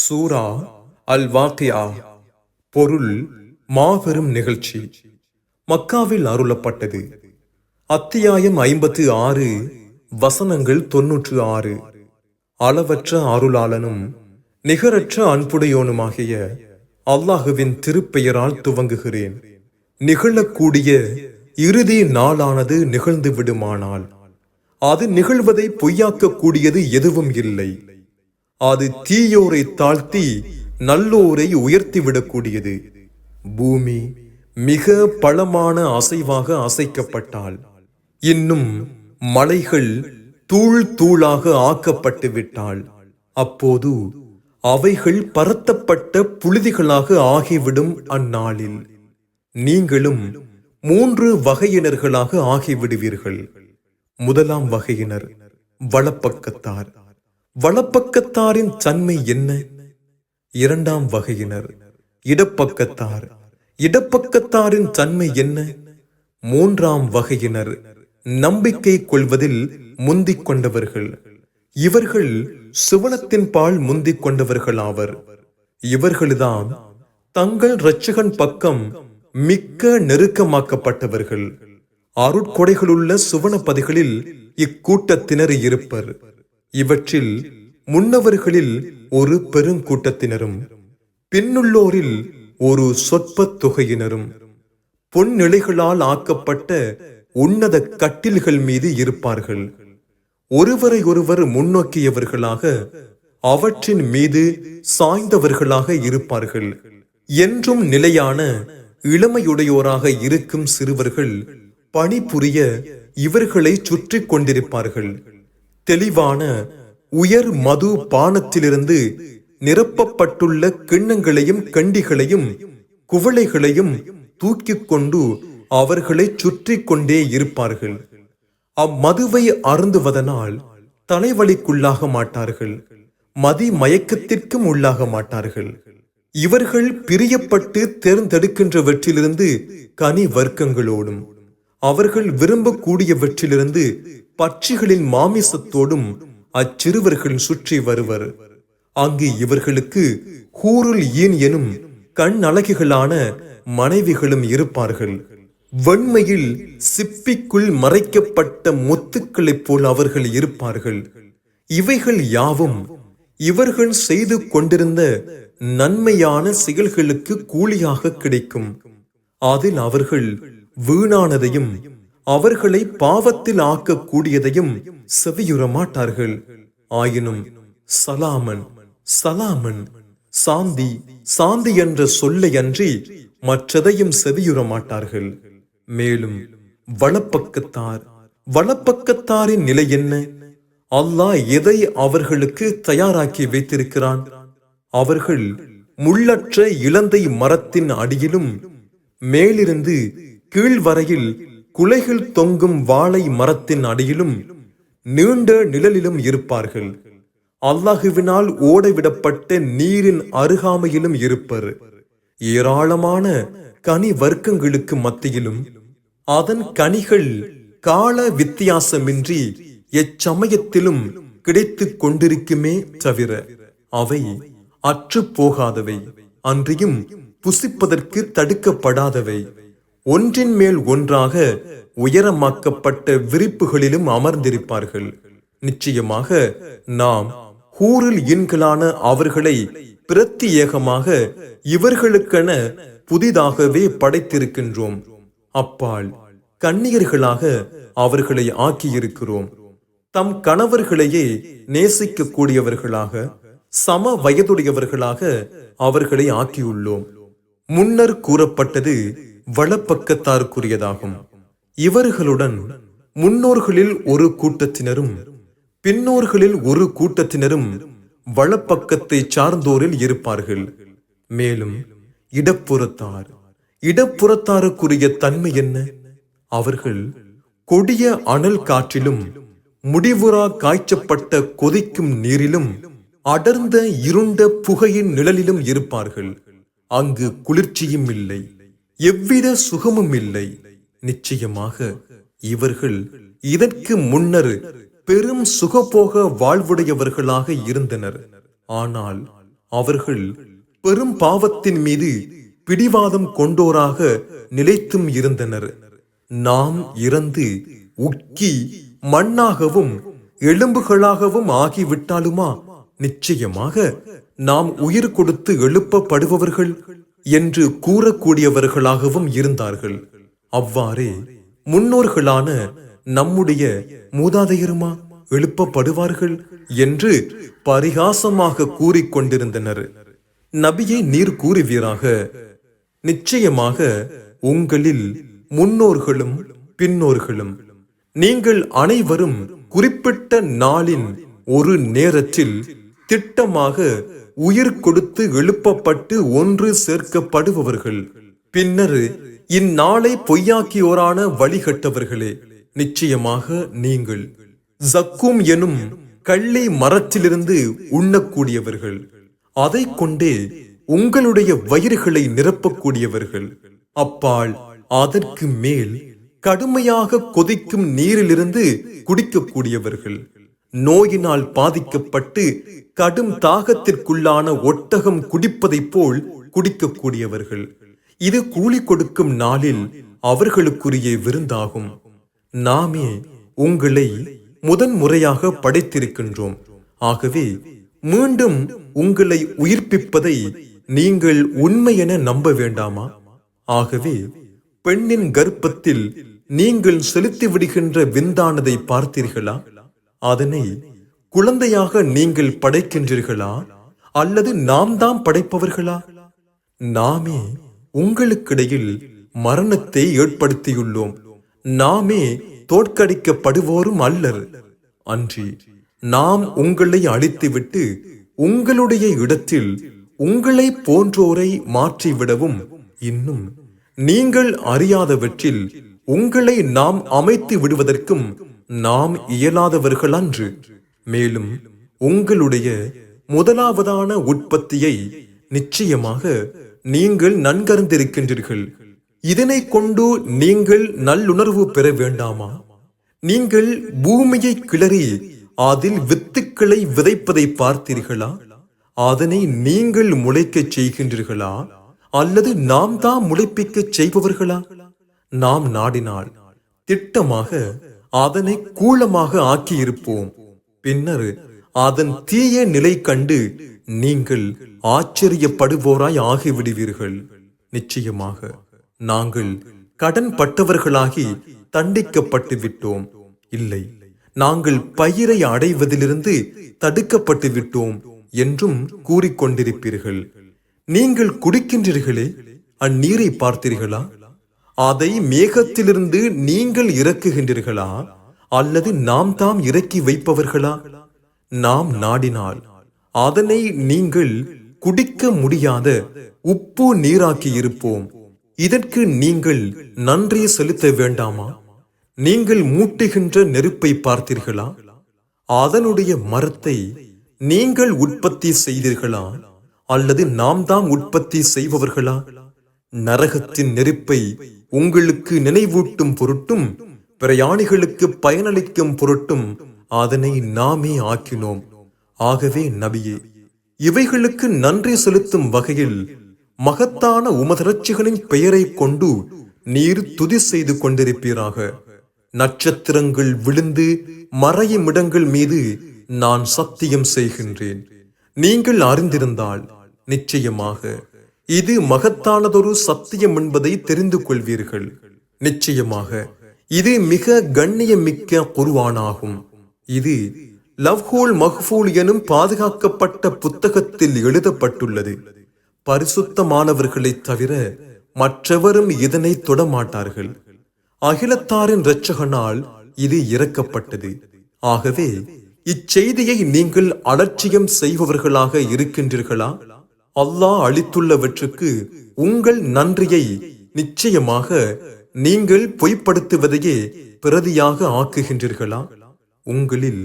சூரா அல் வாக்கியா பொருள் மாபெரும் நிகழ்ச்சி. மக்காவில் அருளப்பட்டது. அத்தியாயம் ஐம்பத்து ஆறு வசனங்கள் தொன்னூற்று ஆறு. அளவற்ற அருளாளனும் நிகரற்ற அன்புடையோனுமாகிய அல்லாஹுவின் திருப்பெயரால் துவங்குகிறேன். நிகழக்கூடிய இறுதி நாளானது நிகழ்ந்து விடுமானால் அது நிகழ்வதை பொய்யாக்கக்கூடியது எதுவும் இல்லை. அது தீயோரை தாழ்த்தி நல்லோரை உயர்த்தி விடக்கூடியது. பூமி மிக பலமான அசைவாக அசைக்கப்பட்டால் இன்னும் மலைகள் தூள் தூளாக ஆக்கப்பட்டு விட்டால் அப்போது அவைகள் பரத்தப்பட்ட புழுதிகளாக ஆகிவிடும் அந்நாளில். நீங்களும் மூன்று வகையினர்களாக ஆகிவிடுவீர்கள். முதலாம் வகையினர் வலப்பக்கத்தார். வலப்பக்கத்தாரின் தன்மை என்ன? இரண்டாம் வகையினர் இடப்பக்கத்தார். இடப்பக்கத்தாரின் தன்மை என்ன? மூன்றாம் வகையினர் நம்பிக்கை கொள்வதில் முந்திக் கொண்டவர்கள். இவர்கள் சுவனத்தின் பால் முந்திக் கொண்டவர்களாவர். இவர்கள்தான் தங்கள் இரட்சகன் பக்கம் மிக்க நெருக்கமாக்கப்பட்டவர்கள். அருட்கொடைகளுள்ள சுவனப்பதிகளில் இக்கூட்டத்தினர் இருப்பர். இவற்றில் முன்னவர்களில் ஒரு பெருங்கூட்டத்தினரும் பின்னுள்ளோரில் ஒரு சொற்பத் தொகையினரும் பொன்னிலைகளால் ஆக்கப்பட்ட உன்னத கட்டில்கள் மீது இருப்பார்கள். ஒருவரை ஒருவர் முன்னோக்கியவர்களாக அவற்றின் மீது சாய்ந்தவர்களாக இருப்பார்கள். என்றும் நிலையான இளமையுடையோராக இருக்கும் சிறுவர்கள் பணிபுரிய இவர்களை சுற்றி கொண்டிருப்பார்கள். தெளிவான உயர் மது பானத்திலிருந்து நிரப்பப்பட்டுள்ள கிண்ணங்களையும் கண்டிகளையும் குவளைகளையும் தூக்கிக் கொண்டு அவர்களை சுற்றி கொண்டே இருப்பார்கள். அம்மதுவை அருந்துவதனால் தலைவலிக்குள்ளாக மாட்டார்கள். மதி மயக்கத்திற்கும் உள்ளாக மாட்டார்கள். இவர்கள் பிரியப்பட்டு தேர்ந்தெடுக்கின்றவற்றிலிருந்து கனி வர்க்கங்களோடும் அவர்கள் விரும்பக்கூடியவற்றிலிருந்து பட்சிகளின் மாமிசத்தோடும் அச்சிறுவர்கள் சுற்றி வருவர். அங்கு இவர்களுக்கு ஹூருல் ஈன் எனும் கண் அழகிகளான மனைவிகளும் இருப்பார்கள். வெண்மையில் சிப்பிக்குள் மறைக்கப்பட்ட முத்துக்களைப் போல் அவர்கள் இருப்பார்கள். இவைகள் யாவும் இவர்கள் செய்து கொண்டிருந்த நன்மையான செயல்களுக்கு கூலியாக கிடைக்கும். அதில் அவர்கள் வீணானதையும் அவர்களை பாவத்தில் ஆக்கக்கூடியதையும் செவியுற மாட்டார்கள் ஆயினும் சலாமன் சலாமன் சாந்தி சாந்தி என்ற சொல்லை அன்றி மற்றதையும் செவியுற மாட்டார்கள் மேலும் வலப்பக்கத்தார் வலப்பக்கத்தாரின் நிலை என்ன? அல்லாஹ் எதை அவர்களுக்கு தயாராக்கி வைத்திருக்கிறான்? அவர்கள் முள்ளற்ற இலந்தை மரத்தின் அடியிலும் மேலிருந்து கீழ்வரையில் குலைகள் தொங்கும் வாழை மரத்தின் அடியிலும் நீண்ட நிழலிலும் இருப்பார்கள். அல்லாஹுவினால் ஓடவிடப்பட்ட நீரின் அருகாமையிலும் இருப்பர். ஏராளமான கனி வர்க்கங்களுக்கு மத்தியிலும் அதன் கனிகள் கால வித்தியாசமின்றி எச்சமயத்திலும் கிடைத்து கொண்டிருக்குமே தவிர அவை அற்று போகாதவை அன்றியும் புசிப்பதற்கு தடுக்கப்படாதவை. ஒன்றின் மேல் ஒன்றாக உயரமாக்கப்பட்ட விரிப்புகளிலும் அமர்ந்திருப்பார்கள். நிச்சயமாக நாம் ஹூரில் இன்களான அவர்களை பிரத்தியேகமாக இவர்களுக்கென புதிதாகவே படைத்திருக்கின்றோம். அப்பால் கன்னியர்களாக அவர்களை ஆக்கியிருக்கிறோம். தம் கணவர்களையே நேசிக்கக்கூடியவர்களாக சம வயதுடையவர்களாக அவர்களை ஆக்கியுள்ளோம். முன்னர் கூறப்பட்டது வலப்பக்கத்தாருக்குரியதாகும். இவர்களுடன் முன்னோர்களில் ஒரு கூட்டத்தினரும் பின்னோர்களில் ஒரு கூட்டத்தினரும் வலப்பக்கத்தை சார்ந்தோரில் இருப்பார்கள். மேலும் இடப்புறத்தார். இடப்புறத்தாருக்குரிய தன்மை என்ன? அவர்கள் கொடிய அனல் காற்றிலும் முடிவுறா காய்ச்சப்பட்ட கொதிக்கும் நீரிலும் அடர்ந்த இருண்ட புகையின் நிழலிலும் இருப்பார்கள். அங்கு குளிர்ச்சியும் இல்லை. எவ்வித சுகமும் இல்லை. நிச்சயமாக இவர்கள் இதற்கு முன்னர் பெரும் சுகபோக வாழ்வுடையவர்களாக இருந்தனர். ஆனால் அவர்கள் பெரும் பாவத்தின் மீது பிடிவாதம் கொண்டோராக நிலைத்தும் இருந்தனர். நாம் இறந்து உக்கி மண்ணாகவும் எலும்புகளாகவும் ஆகிவிட்டாலுமா? நிச்சயமாக நாம் உயிர் கொடுத்து எழுப்பப்படுபவர்கள் என்று கூறக்கூடியவர்களாகவும் இருந்தார்கள். அவ்வாறே முன்னோர்களான நம்முடைய மூதாதையருமா எழுப்பப்படுவார்கள் என்று பரிகாசமாக கூறிக்கொண்டிருந்தனர் நபியை நீர் கூறுவீராக நிச்சயமாக உங்களில் முன்னோர்களும் பின்னோர்களும். நீங்கள் அனைவரும் குறிப்பிட்ட நாளின் ஒரு நேரத்தில் திட்டமாக உயிர் கொடுத்து எழுப்பப்பட்டு ஒன்று சேர்க்கப்படுபவர்கள். பின்னர் இந்நாளை பொய்யாக்கியோரான வழிகட்டவர்களே நிச்சயமாக நீங்கள். ஜக்கும் எனும் கள்ளி மரத்திலிருந்து உண்ணக்கூடியவர்கள். அதை கொண்டே உங்களுடைய வயிறுகளை நிரப்பக்கூடியவர்கள். அப்பால் அதற்கு மேல் கடுமையாக கொதிக்கும் நீரிலிருந்து குடிக்கக்கூடியவர்கள். நோயினால் பாதிக்கப்பட்டு கடும் தாகத்திற்குள்ளான ஒட்டகம் குடிப்பதைப் போல் குடிக்கக்கூடியவர்கள். இது கூலி கொடுக்கும் நாளில் அவர்களுக்குரிய விருந்தாகும். நாமே உங்களை முதன் முறையாக படைத்திருக்கின்றோம். ஆகவே மீண்டும் உங்களை உயிர்ப்பிப்பதை நீங்கள் உண்மையென நம்ப வேண்டாமா? ஆகவே பெண்ணின் கர்ப்பத்தில் நீங்கள் செலுத்தி விடுகின்ற விந்தானதை பார்த்தீர்களா? அதனை குழந்தையாக நீங்கள் படைக்கின்றீர்களா? அல்லது நாம் தான் படைப்பவர்களா? நாமே உங்களுக்கிடையில் மரணத்தை ஏற்படுத்தியுள்ளோம். நாமே தோற்கடிக்கப்படுவோரும் அல்லர். அன்றி நாம் உங்களை அழித்துவிட்டு உங்களுடைய இடத்தில் உங்களை போன்றோரை மாற்றிவிடவும் இன்னும் நீங்கள் அறியாதவற்றில் உங்களை நாம் அமைத்து விடுவதற்கும் நாம் இயலாதவர்கள் அன்று. மேலும் உங்களுடைய முதலாவதான உற்பத்தியை நிச்சயமாக நீங்கள் நன்கறிந்திருக்கின்றீர்கள். இதனை கொண்டு நீங்கள் நல்லுணர்வு பெற வேண்டாமா? நீங்கள் பூமியை கிளறி அதில் வித்துக்களை விதைப்பதை பார்த்தீர்களா? அதனை நீங்கள் முளைக்கச் செய்கின்றீர்களா? அல்லது நாம் தான் முளைப்பிக்கச் செய்பவர்களா? நாம் நாடினால் திட்டமாக அதனை கூலமாக ஆக்கியிருப்போம். பின்னர் அதன் தீய நிலை கண்டு நீங்கள் ஆச்சரியப்படுவோராய் ஆகிவிடுவீர்கள். நிச்சயமாக நாங்கள் கடன் பட்டவர்களாகி தண்டிக்கப்பட்டு விட்டோம் இல்லை நாங்கள் பயிரை அடைவதிலிருந்து தடுக்கப்பட்டு விட்டோம் என்றும் கூறிக்கொண்டிருப்பீர்கள். நீங்கள் குடிக்கின்றீர்களே அந்நீரை பார்த்தீர்களா? அதை மேகத்திலிருந்து நீங்கள் இறக்குகின்றீர்களா? அல்லது நாம் தாம் இறக்கி வைப்பவர்களா? நாம் நாடினால். அதனை நீங்கள் குடிக்க முடியாத உப்பு நீராக்கி இருப்போம். இதற்கு நீங்கள் நன்றி செலுத்த வேண்டாமா? நீங்கள் மூட்டுகின்ற நெருப்பை பார்த்தீர்களா? அதனுடைய மரத்தை நீங்கள் உற்பத்தி செய்தீர்களா? அல்லது நாம் தாம் உற்பத்தி செய்பவர்களா? நரகத்தின் நெருப்பை உங்களுக்கு நினைவூட்டும் பொருட்டும் பிரயாணிகளுக்கு பயனளிக்கும் பொருட்டும் அதனை நாமே ஆக்கினோம். ஆகவே நபியே இவைகளுக்கு நன்றி செலுத்தும் வகையில் மகத்தான உமதரட்சிகளின் பெயரை கொண்டு நீர் துதி செய்து கொண்டிருப்பீராக. நட்சத்திரங்கள் விழுந்து மறையும் இடங்கள் மீது நான் சத்தியம் செய்கின்றேன். நீங்கள் அறிந்திருந்தால் நிச்சயமாக. இது மகத்தானதொரு சத்தியம் என்பதை தெரிந்து கொள்வீர்கள். நிச்சயமாக இது மிக கண்ணியமிக்க குருவானாகும். இது லவ்ஹூல் மஹ்ஃபூல் எனும் பாதுகாக்கப்பட்ட புத்தகத்தில் எழுதப்பட்டுள்ளது. பரிசுத்தமானவர்களை தவிர மற்றவரும் இதனை தொடமாட்டார்கள். அகிலத்தாரின் இரட்சகனால் இது இறக்கப்பட்டது. ஆகவே இச்செய்தியை நீங்கள் அலட்சியம் செய்பவர்களாக இருக்கின்றீர்களா? அல்லாஹ் அளித்துள்ளவற்றுக்கு உங்கள் நன்றியை நிச்சயமாக நீங்கள் பொய்ப்படுத்துவதையே பிரதியாக ஆக்குகின்றீர்களா? உங்களில்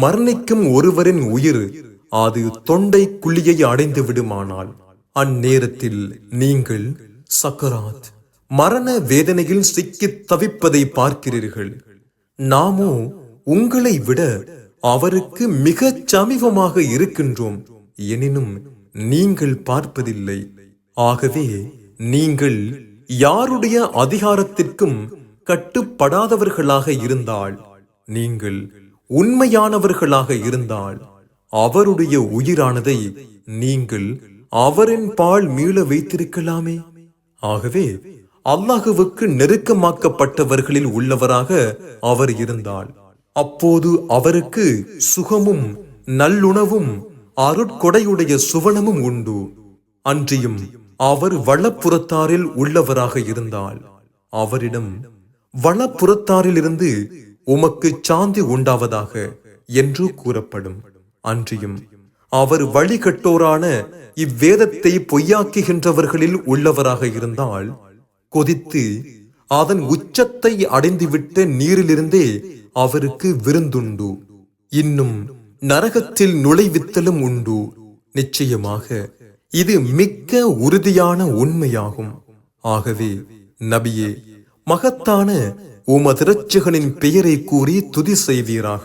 மரணிக்கும் ஒருவரின் உயிர் அது தொண்டை குழியை அடைந்து விடுமானால் அந்நேரத்தில் நீங்கள் சக்கராத் மரண வேதனையில் சிக்கித் தவிப்பதை பார்க்கிறீர்கள். நாமோ உங்களை விட அவருக்கு மிகச் சமீபமாக இருக்கின்றோம். எனினும் நீங்கள் பார்ப்பதில்லை. ஆகவே நீங்கள் யாருடைய அதிகாரத்திற்கும் கட்டுப்படாதவர்களாக இருந்தால் நீங்கள் உண்மையானவர்களாக இருந்தால் அவருடைய உயிரானதை நீங்கள் அவரின் பால் மீள வைத்திருக்கலாமே. ஆகவே அல்லாஹுவுக்கு நெருக்கமாக்கப்பட்டவர்களில் உள்ளவராக அவர் இருந்தால் அப்போது அவருக்கு சுகமும் நல்லுணவும் அருட்கொடையுடைய சுவனமும் உண்டு. அன்றியும் அவர் வளப்புறத்தாரில் உள்ளவராக இருந்தால் அவரிடம் வளப்புறத்தாரிலிருந்து உமக்கு சாந்தி உண்டாவதாக என்று கூறப்படும். அன்றியும் அவர் வழிகட்டோரான இவ்வேதத்தை பொய்யாக்குகின்றவர்களில் உள்ளவராக இருந்தால் கொதித்து அதன் உச்சத்தை அடைந்துவிட்ட நீரிலிருந்தே அவருக்கு விருந்துண்டு. இன்னும் நரகத்தில் நுழைவித்தலும் உண்டு. நிச்சயமாக இது மிக்க உறுதியான உண்மையாகும். ஆகவே நபியே மகத்தான உமதிரச்சகனின் பெயரை கூறி துதி செய்வீராக.